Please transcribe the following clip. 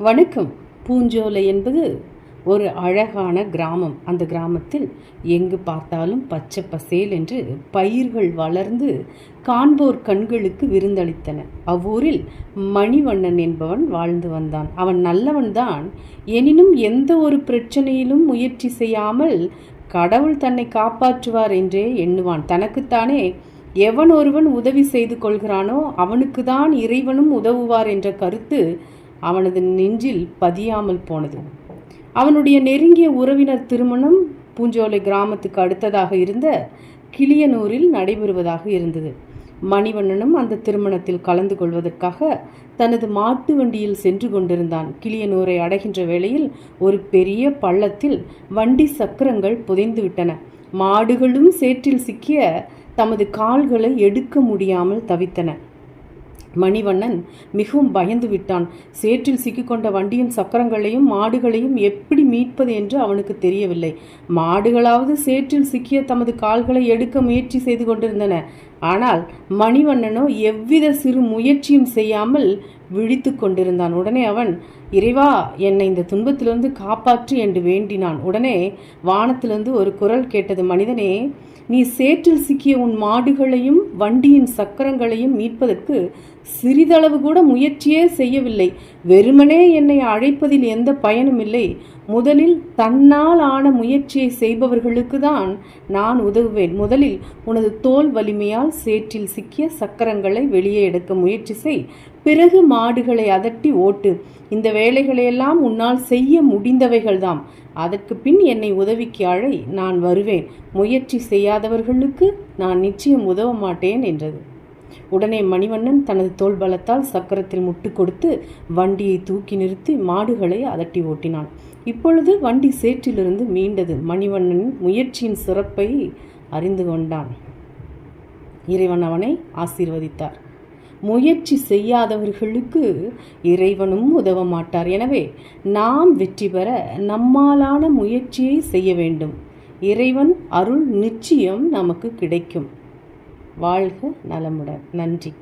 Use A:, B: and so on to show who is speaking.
A: வணக்கம். பூஞ்சோலை என்பது ஒரு அழகான கிராமம். அந்த கிராமத்தில் எங்கு பார்த்தாலும் பச்சை பசேல் என்று பயிர்கள் வளர்ந்து காண்போர் கண்களுக்கு விருந்தளித்தன. அவ்வூரில் மணிவண்ணன் என்பவன் வாழ்ந்து வந்தான். அவன் நல்லவன்தான் எனினும் எந்த ஒரு பிரச்சனையிலும் முயற்சி செய்யாமல் கடவுள் தன்னை காப்பாற்றுவார் என்றே எண்ணுவான். தனக்குத்தானே எவன் ஒருவன் உதவி செய்து கொள்கிறானோ அவனுக்குதான் இறைவனும் உதவுவார் என்ற கருத்து அவனது நெஞ்சில் பதியாமல் போனது. அவனுடைய நெருங்கிய உறவினர் திருமணம் பூஞ்சோலை கிராமத்துக்கு அடுத்ததாக இருந்த கிளியனூரில் நடைபெறுவதாக இருந்தது. மணிவண்ணனும் அந்த திருமணத்தில் கலந்து கொள்வதற்காக தனது மாட்டு வண்டியில் சென்று கொண்டிருந்தான். கிளியனூரை அடைகின்ற வேளையில் ஒரு பெரிய பள்ளத்தில் வண்டி சக்கரங்கள் புதைந்து விட்டன. மாடுகளும் சேற்றில் சிக்கிய தமது கால்களை எடுக்க முடியாமல் தவித்தன. மணிவண்ணன் மிகவும் பயந்து விட்டான். சேற்றில் சிக்கிக்கொண்ட வண்டியின் சக்கரங்களையும் மாடுகளையும் எப்படி மீட்பது என்று அவனுக்கு தெரியவில்லை. மாடுகளாவது சேற்றில் சிக்கிய தமது கால்களை எடுக்க முயற்சி செய்து கொண்டிருந்தன. ஆனால் மணிவண்ணனோ எவ்வித சிறு முயற்சியும் செய்யாமல் விழித்து கொண்டிருந்தான். உடனே அவன் இறைவா என்னை இந்த துன்பத்திலிருந்து காப்பாற்று என்று வேண்டினான். உடனே வானத்திலிருந்து ஒரு குரல் கேட்டது மனிதனே நீ சேற்றில் சிக்கிய உன் மாடுகளையும் வண்டியின் சக்கரங்களையும் மீட்பதற்கு சிறிதளவு கூட முயற்சியே செய்யவில்லை. வெறுமனே என்னை அழைப்பதில் எந்த பயனும் இல்லை. முதலில் தன்னால் ஆன முயற்சியை செய்பவர்களுக்கு தான் நான் உதவுவேன். முதலில் உனது தோல் வலிமையால் சேற்றில் சிக்கிய சக்கரங்களை வெளியே எடுக்க முயற்சி செய். பிறகு மாடுகளை அதட்டி ஓட்டு. இந்த வேலைகளையெல்லாம் உன்னால் செய்ய முடிந்தவைகள்தாம். அதற்கு பின் என்னை உதவிக்கு அழை நான் வருவேன். முயற்சி செய்யாதவர்களுக்கு நான் நிச்சயம் உதவ மாட்டேன் என்றது. உடனே மணிவண்ணன் தனது தோல் பலத்தால் சக்கரத்தில் முட்டு கொடுத்து வண்டியை தூக்கி நிறுத்தி மாடுகளை அதட்டி ஓட்டினான். இப்பொழுது வண்டி சேற்றிலிருந்து மீண்டது. மணிவண்ணன் முயற்சியின் சிறப்பை அறிந்து கொண்டான். இறைவன் அவனை ஆசீர்வதித்தார். முயற்சி செய்யாதவர்களுக்கு இறைவனும் உதவ மாட்டார். எனவே நாம் வெற்றி பெற நம்மாலான முயற்சியை செய்ய வேண்டும். இறைவன் அருள் நிச்சயம் நமக்கு கிடைக்கும். வாழ்க நலமுடன். நன்றி.